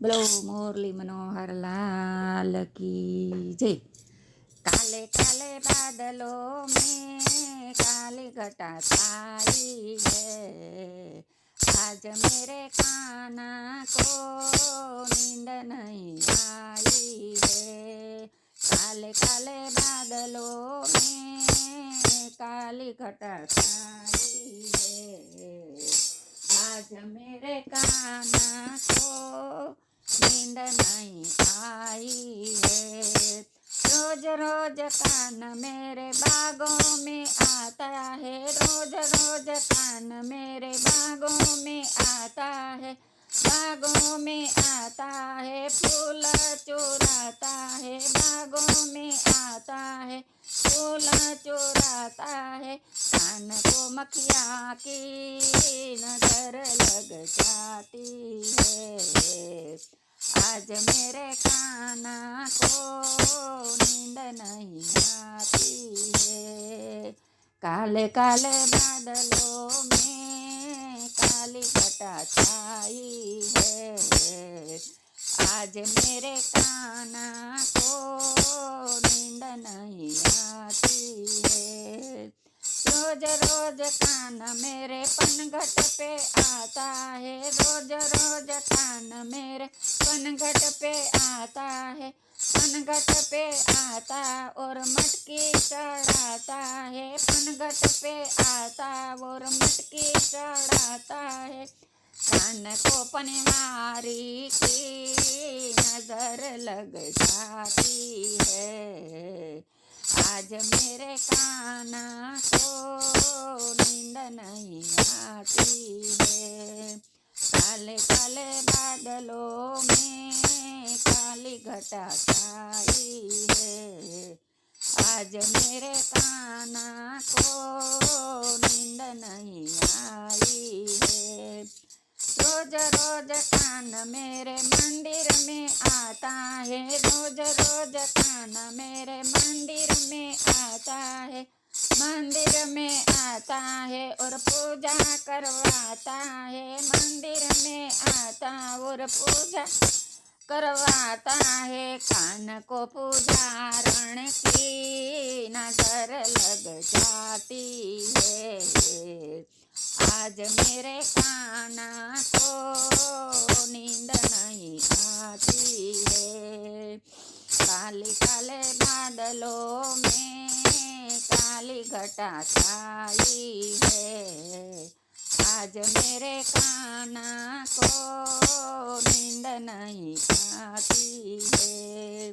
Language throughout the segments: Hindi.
બોલો મોરલી મનોહર લાલ કી જય કાલે કાલે બાદલો મેં કાલી ઘટા છાઈ હે આજ મેરે કાના કો નીંદ નહીં આવી હે કાલે કાલે બાદલો મેં કાલી ઘટા છાઈ હે આજ મેરે કાના કો नींद नहीं आई है। रोज रोज कान मेरे बागों में आता है। रोज रोज कान मेरे बागों में आता है। बागों में आता है, फूल चोराता है, बागों में आता है, फूल चोराता है। कान को मखिया की नज़र लग जाती है। आज मेरे काना को नींद नहीं आती है। काले काले बादलों में काली छाई है। आज मेरे काना को नींद नहीं आती है। रोज रोज कान मेरे पनघट पे आता है। रोज रोज कान मेरे पनघट पे आता है। पनघट पे आता और मटकी चढ़ाता है। पनघट पे आता और मटकी चढ़ाता है। कान को पनवारी की नज़र लग जाती है। आज मेरे काना को नींद नहीं आती है। काले काले बादलों में काली घटा छाई है। आज मेरे काना को नींद नहीं आई रोज कान मेरे मंदिर में आता है। रोज रोज कान मेरे मंदिर में आता है। मंदिर में आता है और पूजा करवाता है। मंदिर में आता और पूजा करवाता है कान को पुजारण की नज़र लग जाती है। आज मेरे काना को नींद नहीं आती है। काले काले बादलों में काली घटा छाई है। आज मेरे काना को नींद नहीं आती है।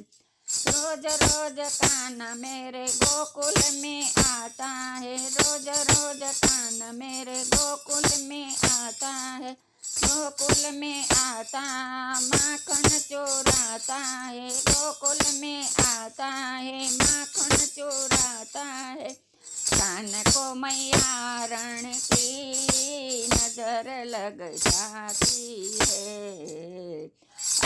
रोज रोज काना मेरे गोकुल में आता है। रोज रोज कान मेरे गोकुल में आता है। गोकुल में आता माखन चोराता है। गोकुल में आता है माखन चोराता है। कान को मैया रण की नज़र लग जाती है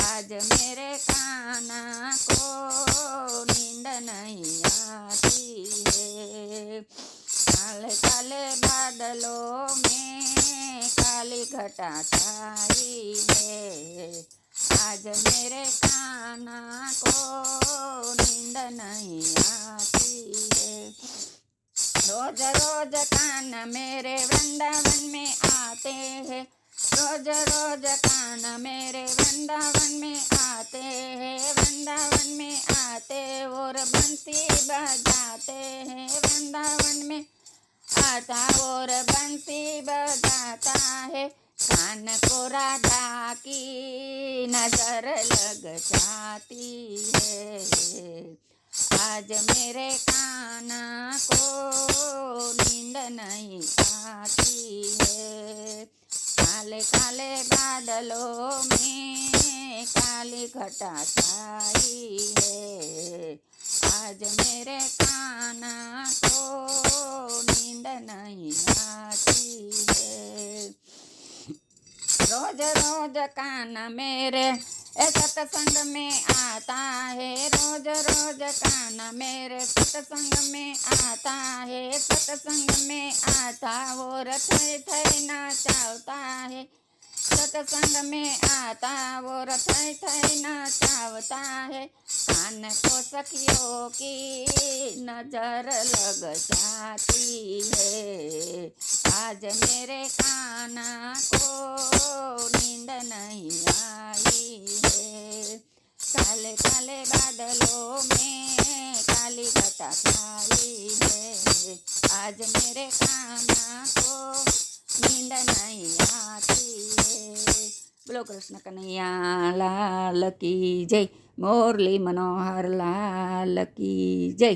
आज मेरे काना को नींद नहीं आती है काले काले बादलों में काली घटा छाई है आज मेरे काना को नींद नहीं आती। रोज रोज कान मेरे वृंदावन में आते हैं। रोज रोज कान मेरे वृंदावन में आते हैं। वृंदावन में आते और बंसी बजाते हैं। वृंदावन में आता और बंसी बजाता है। कान को राधा की नज़र लग जाती है। आज मेरे काना को नींद नहीं आती है। काले काले बादलों में काली घटा छाई है। आज मेरे काना को नींद नहीं आती है। रोज रोज कान मेरे सत्संग में आता है, रोज रोज काना मेरे सत्संग में आता है, सत्संग में आता, वो रथ थे नाचाता है सत्संग में आता और थई थई नचावता है। कान को सखियों की नज़र लग जाती है। आज मेरे काना को नींद नहीं आई है। काले काले बादलों में काली घटा छाई है। आज मेरे काना को બોલો કૃષ્ણ કનૈયા લાલ કી જય મોરલી મનોહર લાલ કી જય